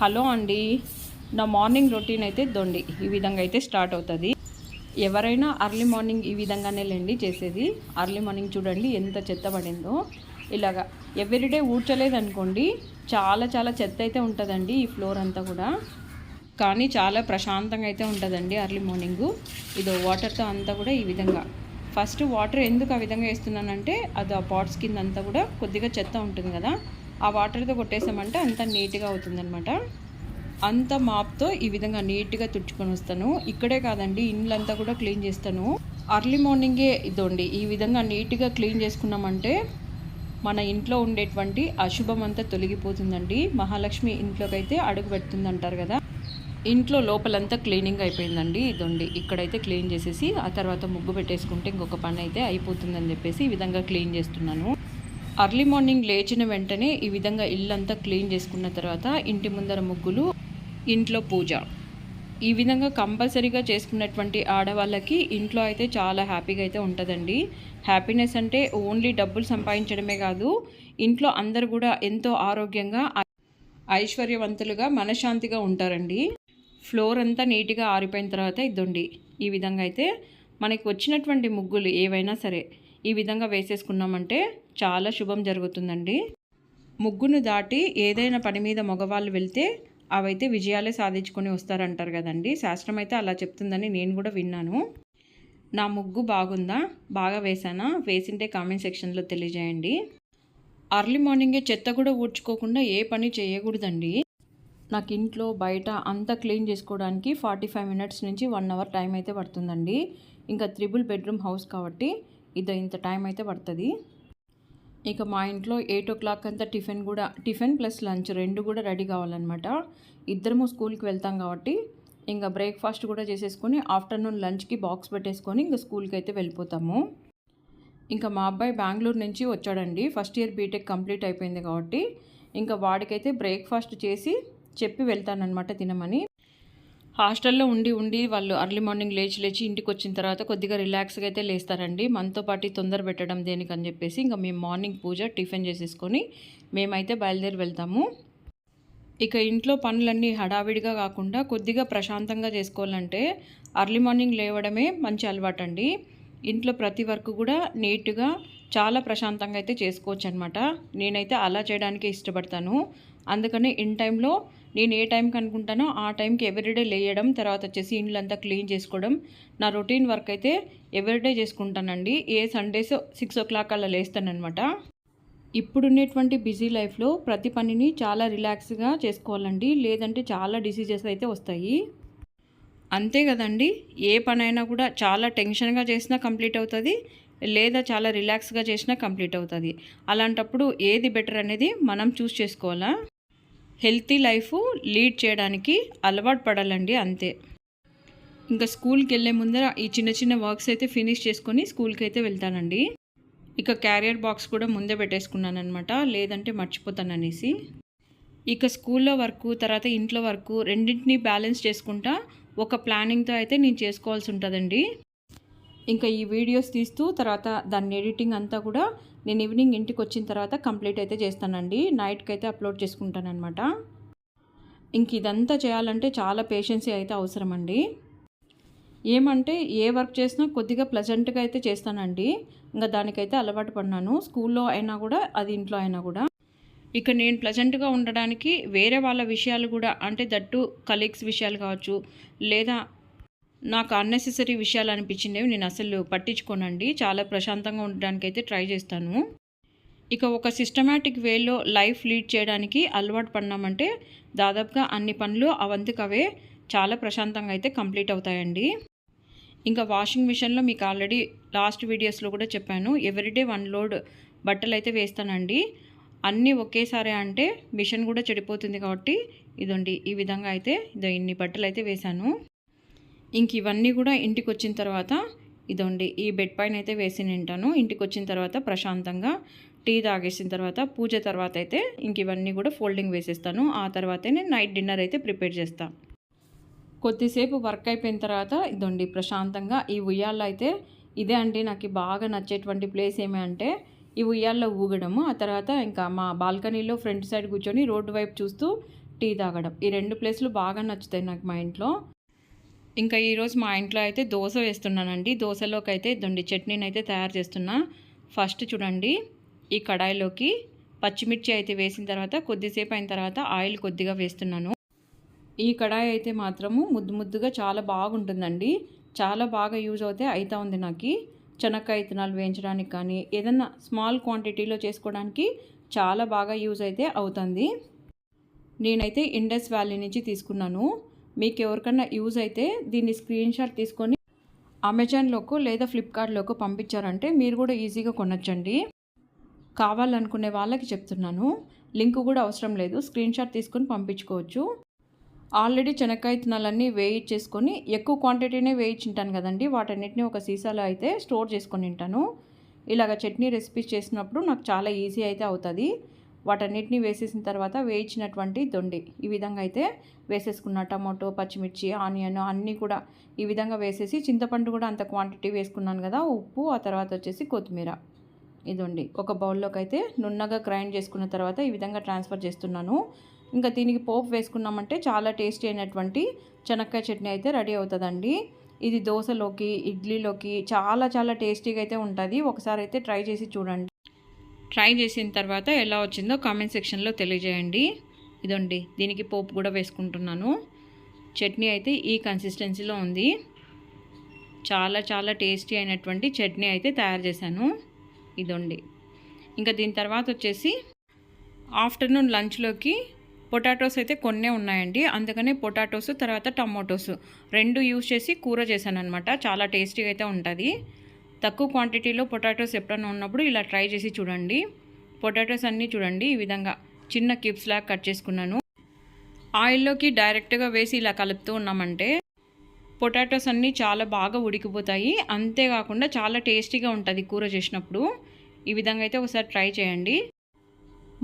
Hello అండి. నా morning routine అయితే దొండి. ఈ విధంగా అయితే స్టార్ట్ అవుతుంది. ఎవరైనా అర్లీ మార్నింగ్ ఈ విధంగానే లేండి చేసేది. అర్లీ మార్నింగ్ చూడండి ఎంత చెత్త పడిందో. ఇలాగా ఎవ్రీడే ఊడ్చలేదనుకోండి చాలా చాలా చెత్త అయితే ఉంటుందండి ఈ ఫ్లోర్ అంతా కూడా. కానీ చాలా ప్రశాంతంగా అయితే ఉంటుందండి అర్లీ మార్నింగు. ఇదో వాటర్తో అంతా కూడా ఈ విధంగా. ఫస్ట్ వాటర్ ఎందుకు ఆ విధంగా వేస్తున్నానంటే అది ఆ పాట్స్ కింద అంతా కూడా కొద్దిగా చెత్త ఉంటుంది కదా. ఆ వాటర్తో కొట్టేసామంటే అంత నీట్గా అవుతుందనమాట అంత మాప్తో ఈ విధంగా నీట్గా తుడుచుకొని వస్తాను. ఇక్కడే కాదండి ఇండ్లంతా కూడా క్లీన్ చేస్తాను. అర్లీ మార్నింగే ఇదండి ఈ విధంగా నీట్గా క్లీన్ చేసుకున్నామంటే మన ఇంట్లో ఉండేటువంటి అశుభం అంతా తొలగిపోతుందండి. మహాలక్ష్మి ఇంట్లోకి అయితే అడుగు పెడుతుంది అంటారు కదా. ఇంట్లో లోపలంతా క్లీనింగ్ అయిపోయిందండి ఇదండి. ఇక్కడైతే క్లీన్ చేసేసి ఆ తర్వాత ముగ్గు పెట్టేసుకుంటే ఇంకొక పని అయితే అయిపోతుందని చెప్పేసి ఈ విధంగా క్లీన్ చేస్తున్నాను. అర్లీ మార్నింగ్ లేచిన వెంటనే ఈ విధంగా ఇల్లంతా క్లీన్ చేసుకున్న తర్వాత ఇంటి ముందర ముగ్గులు ఇంట్లో పూజ. ఈ విధంగా కంపల్సరీగా చేసుకున్నటువంటి ఆడవాళ్ళకి ఇంట్లో అయితే చాలా హ్యాపీగా అయితే ఉంటుందండి. హ్యాపీనెస్ అంటే ఓన్లీ డబ్బులు సంపాదించడమే కాదు ఇంట్లో అందరు కూడా ఎంతో ఆరోగ్యంగా ఐశ్వర్యవంతులుగా మనశ్శాంతిగా ఉంటారండి. ఫ్లోర్ అంతా నీట్గా ఆరిపోయిన తర్వాత ఇద్దండి. ఈ విధంగా అయితే మనకి వచ్చినటువంటి ముగ్గులు ఏవైనా సరే ఈ విధంగా వేసేసుకున్నామంటే చాలా శుభం జరుగుతుందండి. ముగ్గును దాటి ఏదైనా పని మీద మగవాళ్ళు వెళ్తే అవైతే విజయాలే సాధించుకొని వస్తారంటారు కదండి. శాస్త్రం అయితే అలా చెప్తుందని నేను కూడా విన్నాను. నా ముగ్గు బాగుందా? బాగా వేసానా వేసింటే కామెంట్ సెక్షన్లో తెలియజేయండి. అర్లీ మార్నింగే చెత్త కూడా ఊడ్చుకోకుండా ఏ పని చేయకూడదండి. నాకు ఇంట్లో బయట అంతా క్లీన్ చేసుకోవడానికి ఫార్టీ ఫైవ్ మినిట్స్ నుంచి వన్ అవర్ టైం అయితే పడుతుందండి. ఇంకా త్రిబుల్ బెడ్రూమ్ హౌస్ కాబట్టి ఇది ఇంత టైం అయితే పడుతుంది. ఇక మా ఇంట్లో ఎయిట్ ఓ క్లాక్ అంతా టిఫిన్ కూడా టిఫిన్ ప్లస్ లంచ్ రెండు కూడా రెడీ కావాలన్నమాట. ఇద్దరము స్కూల్కి వెళ్తాం కాబట్టి ఇంకా బ్రేక్ఫాస్ట్ కూడా చేసేసుకొని ఆఫ్టర్నూన్ లంచ్కి బాక్స్ పెట్టేసుకొని ఇంకా స్కూల్కి అయితే వెళ్ళిపోతాము. ఇంకా మా అబ్బాయి బెంగళూరు నుంచి వచ్చాడండి. ఫస్ట్ ఇయర్ బీటెక్ కంప్లీట్ అయిపోయింది కాబట్టి ఇంకా వాడికైతే బ్రేక్ఫాస్ట్ చేసి చెప్పి వెళ్తానన్నమాట తినమని. హాస్టల్లో ఉండి ఉండి వాళ్ళు అర్లీ మార్నింగ్ లేచి లేచి ఇంటికి వచ్చిన తర్వాత కొద్దిగా రిలాక్స్గా అయితే లేస్తారండి. మనతో పాటు తొందర పెట్టడం దేనికని చెప్పేసి ఇంకా మేము మార్నింగ్ పూజ టిఫిన్ చేసేసుకొని మేమైతే బయలుదేరి వెళ్తాము. ఇక ఇంట్లో పనులన్నీ హడావిడిగా కాకుండా కొద్దిగా ప్రశాంతంగా చేసుకోవాలంటే అర్లీ మార్నింగ్ లేవడమే మంచి అలవాటు అండి ఇంట్లో ప్రతి వర్క్ కూడా నీట్గా చాలా ప్రశాంతంగా అయితే చేసుకోవచ్చు అనమాట నేనైతే అలా చేయడానికే ఇష్టపడతాను. అందుకని ఇన్ టైంలో నేను ఏ టైంకి అనుకుంటానో ఆ టైంకి ఎవ్రీడే లేయడం తర్వాత వచ్చేసి ఇండ్లంతా క్లీన్ చేసుకోవడం. నా రొటీన్ వర్క్ అయితే ఎవ్రీడే చేసుకుంటానండి. ఏ సండేస్ సిక్స్ ఓ క్లాక్ అలా లేస్తానమాట ఇప్పుడున్నటువంటి బిజీ లైఫ్లో ప్రతి పనిని చాలా రిలాక్స్గా చేసుకోవాలండి. లేదంటే చాలా డిసీజెస్ అయితే వస్తాయి. అంతే కదండి. ఏ పనైనా కూడా చాలా టెన్షన్గా చేసినా కంప్లీట్ అవుతుంది లేదా చాలా రిలాక్స్గా చేసినా కంప్లీట్ అవుతుంది. అలాంటప్పుడు ఏది బెటర్ అనేది మనం చూస్ చేసుకోవాలా? హెల్తీ లైఫ్ లీడ్ చేయడానికి అలవాటు పడాలండి అంతే. ఇంకా స్కూల్కి వెళ్ళే ముందర ఈ చిన్న చిన్న వర్క్స్ అయితే ఫినిష్ చేసుకొని స్కూల్కి అయితే వెళ్తానండి. ఇక క్యారియర్ బాక్స్ కూడా ముందే పెట్టేసుకున్నాను అనమాట లేదంటే మర్చిపోతాననేసి. ఇక స్కూల్లో వర్క్ తర్వాత ఇంట్లో వర్క్ రెండింటిని బ్యాలెన్స్ చేసుకుంటా ఒక ప్లానింగ్తో అయితే నేను చేసుకోవాల్సి ఉంటుందండి. ఇంకా ఈ వీడియోస్ తీస్తూ తర్వాత దాన్ని ఎడిటింగ్ అంతా కూడా నేను ఈవినింగ్ ఇంటికి వచ్చిన తర్వాత కంప్లీట్ అయితే చేస్తానండి. నైట్కి అయితే అప్లోడ్ చేసుకుంటానమాట ఇంక ఇదంతా చేయాలంటే చాలా పేషెన్సీ అయితే అవసరం అండి ఏమంటే ఏ వర్క్ చేసినా కొద్దిగా ప్లజెంట్గా అయితే చేస్తానండి. ఇంకా దానికైతే అలవాటు పడినాను స్కూల్లో అయినా కూడా అది ఇంట్లో అయినా కూడా. ఇక నేను ప్లజెంట్గా ఉండడానికి వేరే వాళ్ళ విషయాలు కూడా అంటే దట్టు కలీగ్స్ విషయాలు కావచ్చు లేదా నాకు అన్నెసెసరీ విషయాలు అనిపించినవి నేను అసలు పట్టించుకోనండి. చాలా ప్రశాంతంగా ఉండడానికి అయితే ట్రై చేస్తాను. ఇక ఒక సిస్టమేటిక్ వేలో లైఫ్ లీడ్ చేయడానికి అలవాటు పడినామంటే దాదాపుగా అన్ని పనులు అవంతికవే అవే చాలా ప్రశాంతంగా అయితే కంప్లీట్ అవుతాయండి. ఇంకా వాషింగ్ మిషన్లో మీకు ఆల్రెడీ లాస్ట్ వీడియోస్లో కూడా చెప్పాను. ఎవ్రీడే వన్ లోడ్ బట్టలు అయితే వేస్తానండి. అన్నీ ఒకేసారి అంటే మిషన్ కూడా చెడిపోతుంది కాబట్టి ఇదండి. ఈ విధంగా అయితే ఇదో ఇన్ని బట్టలు అయితే వేశాను. ఇంక ఇవన్నీ కూడా ఇంటికి వచ్చిన తర్వాత ఇదండి ఈ బెడ్ పైన అయితే వేసి నింటాను. ఇంటికి వచ్చిన తర్వాత ప్రశాంతంగా టీ తాగేసిన తర్వాత పూజ తర్వాత అయితే ఇంక ఇవన్నీ కూడా ఫోల్డింగ్ వేసేస్తాను. ఆ తర్వాతే నేను నైట్ డిన్నర్ అయితే ప్రిపేర్ చేస్తాను కొద్దిసేపు వర్క్ అయిపోయిన తర్వాత ఇదండి ప్రశాంతంగా ఈ ఉయ్యాల్లో అయితే ఇదే అండి నాకు బాగా నచ్చేటువంటి ప్లేస్ ఏమి అంటే ఈ ఉయ్యాల్లో ఊగడము. ఆ తర్వాత ఇంకా మా బాల్కనీలో ఫ్రంట్ సైడ్ కూర్చొని రోడ్డు వైపు చూస్తూ టీ తాగడం. ఈ రెండు ప్లేస్లు బాగా నచ్చుతాయి నాకు మా ఇంట్లో. ఇంకా ఈరోజు మా ఇంట్లో అయితే దోశ వేస్తున్నానండి. దోశలోకి అయితే దొండి చట్నీని అయితే తయారు చేస్తున్నా. ఫస్ట్ చూడండి ఈ కడాయిలోకి పచ్చిమిర్చి అయితే వేసిన తర్వాత కొద్దిసేపు అయిన తర్వాత ఆయిల్ కొద్దిగా వేస్తున్నాను. ఈ కడాయి అయితే మాత్రము ముద్దు ముద్దుగా చాలా బాగుంటుందండి. చాలా బాగా యూజ్ అవుతే అవుతా ఉంది నాకు. చెనక్కాయ ఇత్తనాలు వేయించడానికి కానీ ఏదన్నా స్మాల్ క్వాంటిటీలో చేసుకోవడానికి చాలా బాగా యూజ్ అయితే అవుతుంది. నేనైతే ఇండస్ వ్యాలీ నుంచి తీసుకున్నాను. మీకు ఎవరికన్నా యూజ్ అయితే దీన్ని స్క్రీన్ షాట్ తీసుకొని అమెజాన్లోకి లేదా ఫ్లిప్కార్ట్లోకి పంపించారంటే మీరు కూడా ఈజీగా కొనొచ్చండి. కావాలనుకునే వాళ్ళకి చెప్తున్నాను. లింక్ కూడా అవసరం లేదు. స్క్రీన్ షాట్ తీసుకొని పంపించుకోవచ్చు. ఆల్రెడీ చెనక్కాయ విత్తనాలన్నీ వేయించేసుకొని ఎక్కువ క్వాంటిటీనే వేయించింటాను కదండి. వాటన్నిటిని ఒక సీసాలో అయితే స్టోర్ చేసుకొని ఉంటాను ఇలాగ చట్నీ రెసిపీస్ చేసినప్పుడు నాకు చాలా ఈజీ అయితే అవుతుంది. వాటన్నిటిని వేసేసిన తర్వాత వేయించినటువంటి దొండి. ఈ విధంగా అయితే వేసేసుకున్న టమాటో పచ్చిమిర్చి ఆనియన్ అన్నీ కూడా ఈ విధంగా వేసేసి చింతపండు కూడా అంత క్వాంటిటీ వేసుకున్నాను కదా ఉప్పు ఆ తర్వాత వచ్చేసి కొత్తిమీర. ఇదండి ఒక బౌల్లోకి అయితే నున్నగా గ్రైండ్ చేసుకున్న తర్వాత ఈ విధంగా ట్రాన్స్ఫర్ చేస్తున్నాను. ఇంకా దీనికి పోపు వేసుకున్నామంటే చాలా టేస్టీ అయినటువంటి చెనక్కాయ చట్నీ అయితే రెడీ అవుతుందండి. ఇది దోశలోకి ఇడ్లీలోకి చాలా చాలా టేస్టీగా అయితే ఉంటుంది. ఒకసారి అయితే ట్రై చేసి చూడండి. ట్రై చేసిన తర్వాత ఎలా వచ్చిందో కామెంట్ సెక్షన్లో తెలియజేయండి. ఇదండి దీనికి పోపు కూడా వేసుకుంటున్నాను. చట్నీ అయితే ఈ కన్సిస్టెన్సీలో ఉంది. చాలా చాలా టేస్టీ అయినటువంటి చట్నీ అయితే తయారు చేశాను. ఇదండి. ఇంకా దీని తర్వాత వచ్చేసి ఆఫ్టర్నూన్ లంచ్లోకి పొటాటోస్ అయితే కొన్నే ఉన్నాయండి. అందుకనే పొటాటోస్ తర్వాత టమోటోస్ రెండు యూజ్ చేసి కూర చేశాను అనమాట చాలా టేస్టీగా అయితే ఉంటుంది. తక్కువ క్వాంటిటీలో పొటాటోస్ ఎప్పుడైనా ఉన్నప్పుడు ఇలా ట్రై చేసి చూడండి. పొటాటోస్ అన్నీ చూడండి ఈ విధంగా చిన్న క్యూబ్స్ లాగా కట్ చేసుకున్నాను. ఆయిల్లోకి డైరెక్ట్గా వేసి ఇలా కలుపుతూ ఉన్నామంటే పొటాటోస్ అన్నీ చాలా బాగా ఉడికిపోతాయి. అంతేకాకుండా చాలా టేస్టీగా ఉంటుంది కూర చేసినప్పుడు. ఈ విధంగా అయితే ఒకసారి ట్రై చేయండి.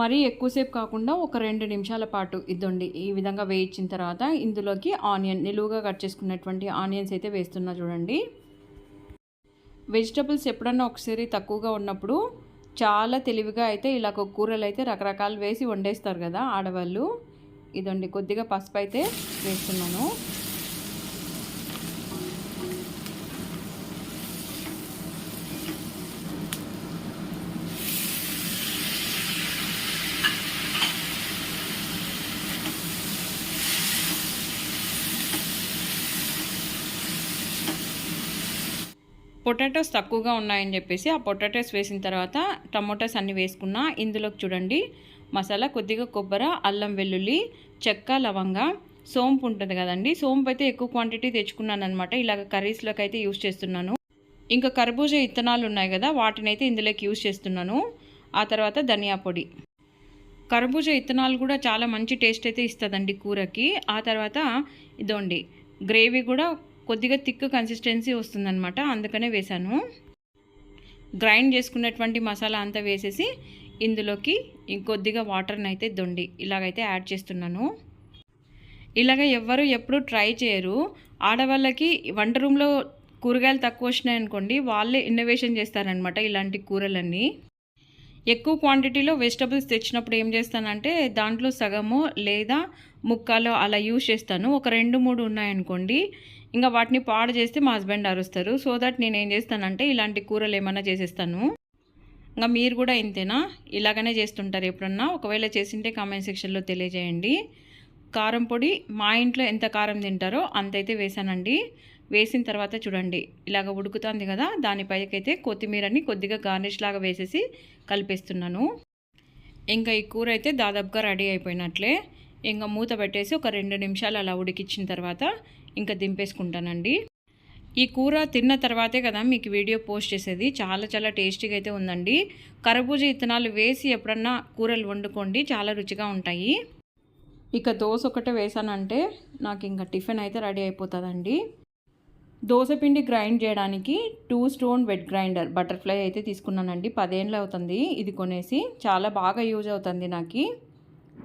మరీ ఎక్కువసేపు కాకుండా ఒక రెండు నిమిషాల పాటు ఇద్దండి. ఈ విధంగా వేయించిన తర్వాత ఇందులోకి ఆనియన్ నిలువుగా కట్ చేసుకున్నటువంటి ఆనియన్స్ అయితే వేస్తున్నా చూడండి. వెజిటబుల్స్ ఎప్పుడన్నా ఒకసారి తక్కువగా ఉన్నప్పుడు చాలా తెలివిగా అయితే ఇలా కూరలు అయితే రకరకాలు వేసి వండేస్తారు కదా ఆడవాళ్ళు. ఇదండి కొద్దిగా పసుపు అయితే వేస్తున్నాను. పొటాటోస్ తక్కువగా ఉన్నాయని చెప్పేసి ఆ పొటాటోస్ వేసిన తర్వాత టమోటాస్ అన్నీ వేసుకున్నా ఇందులోకి చూడండి. మసాలా కొద్దిగా కొబ్బరి అల్లం వెల్లుల్లి చెక్క లవంగ సోంపు ఉంటుంది కదండి. సోంపు అయితే ఎక్కువ క్వాంటిటీ తెచ్చుకున్నాను అనమాట ఇలాగ కర్రీస్లోకి అయితే యూస్ చేస్తున్నాను. ఇంకా కర్బూజా ఇత్తనాలు ఉన్నాయి కదా వాటిని అయితే ఇందులోకి యూస్ చేస్తున్నాను. ఆ తర్వాత ధనియా పొడి. కర్బూజా ఇత్తనాలు కూడా చాలా మంచి టేస్ట్ అయితే ఇస్తుందండి కూరకి. ఆ తర్వాత ఇదోండి గ్రేవీ కూడా కొద్దిగా థిక్ కన్సిస్టెన్సీ వస్తుందన్నమాట అందుకనే వేశాను. గ్రైండ్ చేసుకున్నటువంటి మసాలా అంతా వేసేసి ఇందులోకి ఇంకొద్దిగా వాటర్ని అయితే దొండి ఇలాగైతే యాడ్ చేస్తున్నాను. ఇలాగ ఎవ్వరు ఎప్పుడు ట్రై చేయరు. ఆడవాళ్ళకి వంట రూమ్లో కూరగాయలు తక్కువ వచ్చినాయి అనుకోండి వాళ్ళే ఇన్నోవేషన్ చేస్తారనమాట ఇలాంటి కూరలన్నీ. ఎక్కువ క్వాంటిటీలో వెజిటబుల్స్ తెచ్చినప్పుడు ఏం చేస్తానంటే దాంట్లో సగము లేదా ముక్కాలో అలా యూజ్ చేస్తాను. ఒక రెండు మూడు ఉన్నాయనుకోండి ఇంకా వాటిని పాడు చేస్తే మా హస్బెండ్ అరుస్తారు. సో దట్ నేను ఏం చేస్తానంటే ఇలాంటి కూరలు ఏమైనా చేసేస్తాను. ఇంకా మీరు కూడా ఇంతేనా? ఇలాగనే చేస్తుంటారు ఎప్పుడన్నా? ఒకవేళ చేసింటే కామెంట్ సెక్షన్లో తెలియజేయండి. కారం పొడి మా ఇంట్లో ఎంత కారం తింటారో అంతైతే వేసానండి. వేసిన తర్వాత చూడండి ఇలాగ ఉడుకుతుంది కదా దానిపైకైతే కొత్తిమీరని కొద్దిగా గార్నిష్ లాగా వేసేసి కలిపేస్తున్నాను. ఇంకా ఈ కూర అయితే దాదాపుగా రెడీ అయిపోయినట్లే. ఇంకా మూత పెట్టేసి ఒక రెండు నిమిషాలు అలా ఉడికిచ్చిన తర్వాత ఇంకా దింపేసుకుంటానండి. ఈ కూర తిన్న తర్వాతే కదా మీకు వీడియో పోస్ట్ చేసేది. చాలా చాలా టేస్టీగా అయితే ఉందండి. కరబూజ ఇత్తనాలు వేసి ఎప్పుడన్నా కూరలు వండుకోండి. చాలా రుచిగా ఉంటాయి. ఇక దోశ ఒకటే వేసానంటే నాకు ఇంకా టిఫిన్ అయితే రెడీ అయిపోతుందండి. దోశ పిండి గ్రైండ్ చేయడానికి two stone wet grinder butterfly అయితే తీసుకున్నానండి. పదేళ్ళు అవుతుంది. ఇది కొనేసి చాలా బాగా యూజ్ అవుతుంది నాకు.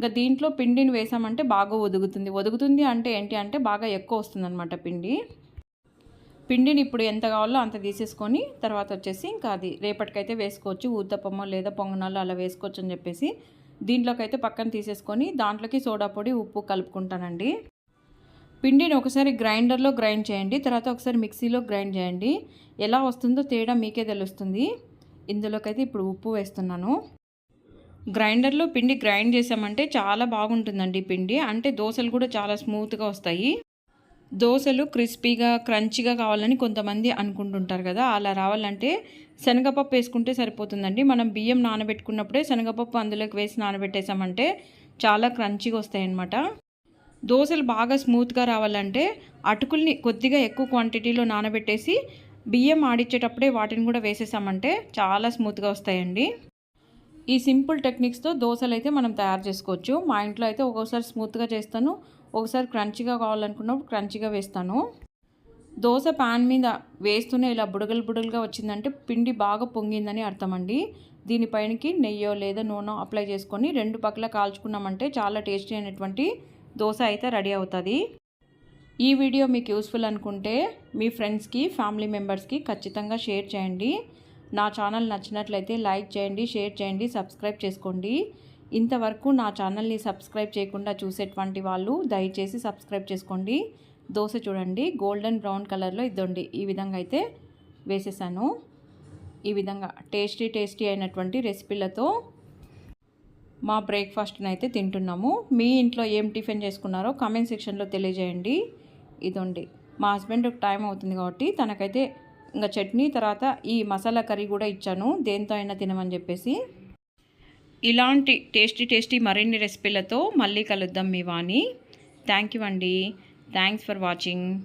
ఇంకా దీంట్లో పిండిని వేసామంటే బాగా ఒదుగుతుంది. ఒదుగుతుంది అంటే ఏంటి అంటే బాగా ఎక్కువ వస్తుంది అనమాట పిండి. పిండిని ఇప్పుడు ఎంత కావాలో అంత తీసేసుకొని తర్వాత వచ్చేసి ఇంకా అది రేపటికైతే వేసుకోవచ్చు. ఊతప్పమో లేదా పొంగనాలు అలా వేసుకోవచ్చు అని చెప్పేసి దీంట్లోకైతే పక్కన తీసేసుకొని దాంట్లోకి సోడా పొడి ఉప్పు కలుపుకుంటానండి. పిండిని ఒకసారి గ్రైండర్లో గ్రైండ్ చేయండి. తర్వాత ఒకసారి మిక్సీలో గ్రైండ్ చేయండి. ఎలా వస్తుందో తేడా మీకే తెలుస్తుంది. ఇందులోకైతే ఇప్పుడు ఉప్పు వేస్తున్నాను. గ్రైండర్లో పిండి గ్రైండ్ చేసామంటే చాలా బాగుంటుందండి పిండి. అంటే దోశలు కూడా చాలా స్మూత్గా వస్తాయి. దోశలు క్రిస్పీగా క్రంచిగా కావాలని కొంతమంది అనుకుంటుంటారు కదా అలా రావాలంటే శనగపప్పు వేసుకుంటే సరిపోతుందండి. మనం బియ్యం నానబెట్టుకున్నప్పుడే శనగపప్పు అందులోకి వేసి నానబెట్టేసామంటే చాలా క్రంచిగా వస్తాయన్నమాట. దోశలు బాగా స్మూత్గా రావాలంటే అటుకుల్ని కొద్దిగా ఎక్కువ క్వాంటిటీలో నానబెట్టేసి బియ్యం ఆడిచ్చేటప్పుడే వాటిని కూడా వేసేసామంటే చాలా స్మూత్గా వస్తాయండి. ఈ సింపుల్ టెక్నిక్స్తో దోశలు అయితే మనం తయారు చేసుకోవచ్చు. మా ఇంట్లో అయితే ఒక్కోసారి స్మూత్గా చేస్తాను. ఒకసారి క్రంచిగా కావాలనుకున్నప్పుడు క్రంచిగా వేస్తాను. దోశ పాన్ మీద వేస్తూనే ఇలా బుడగలు బుడగలుగా వచ్చిందంటే పిండి బాగా పొంగిందని అర్థమండి. దీనిపైనకి నెయ్యో లేదా నూనె అప్లై చేసుకొని రెండు పక్కల కాల్చుకున్నామంటే చాలా టేస్టీ అయినటువంటి దోశ అయితే రెడీ అవుతుంది. ఈ వీడియో మీకు యూస్ఫుల్ అనుకుంటే మీ ఫ్రెండ్స్కి ఫ్యామిలీ మెంబర్స్కి ఖచ్చితంగా షేర్ చేయండి. నా ఛానల్ నచ్చినట్లయితే లైక్ చేయండి షేర్ చేయండి సబ్స్క్రైబ్ చేసుకోండి. ఇంతవరకు నా ఛానల్ని సబ్స్క్రైబ్ చేయకుండా చూసేటువంటి వాళ్ళు దయచేసి సబ్స్క్రైబ్ చేసుకోండి. దోశ చూడండి గోల్డెన్ బ్రౌన్ కలర్లో ఇద్దండి ఈ విధంగా అయితే వేసేసాను. ఈ విధంగా టేస్టీ టేస్టీ అయినటువంటి రెసిపీలతో మా బ్రేక్ఫాస్ట్ని అయితే తింటున్నాము. మీ ఇంట్లో ఏం టిఫిన్ చేసుకున్నారో కామెంట్ సెక్షన్లో తెలియజేయండి. ఇదండి. మా హస్బెండ్ టైం అవుతుంది కాబట్టి తనకైతే ఇంకా చట్నీ తర్వాత ఈ మసాలా కర్రీ కూడా ఇచ్చాను. దేంతో అయినా తినమని చెప్పేసి. ఇలాంటి టేస్టీ టేస్టీ మరిన్ని రెసిపీలతో మళ్ళీ కలుద్దాం మీ వాణి. థ్యాంక్ యూ అండి. Thanks for watching.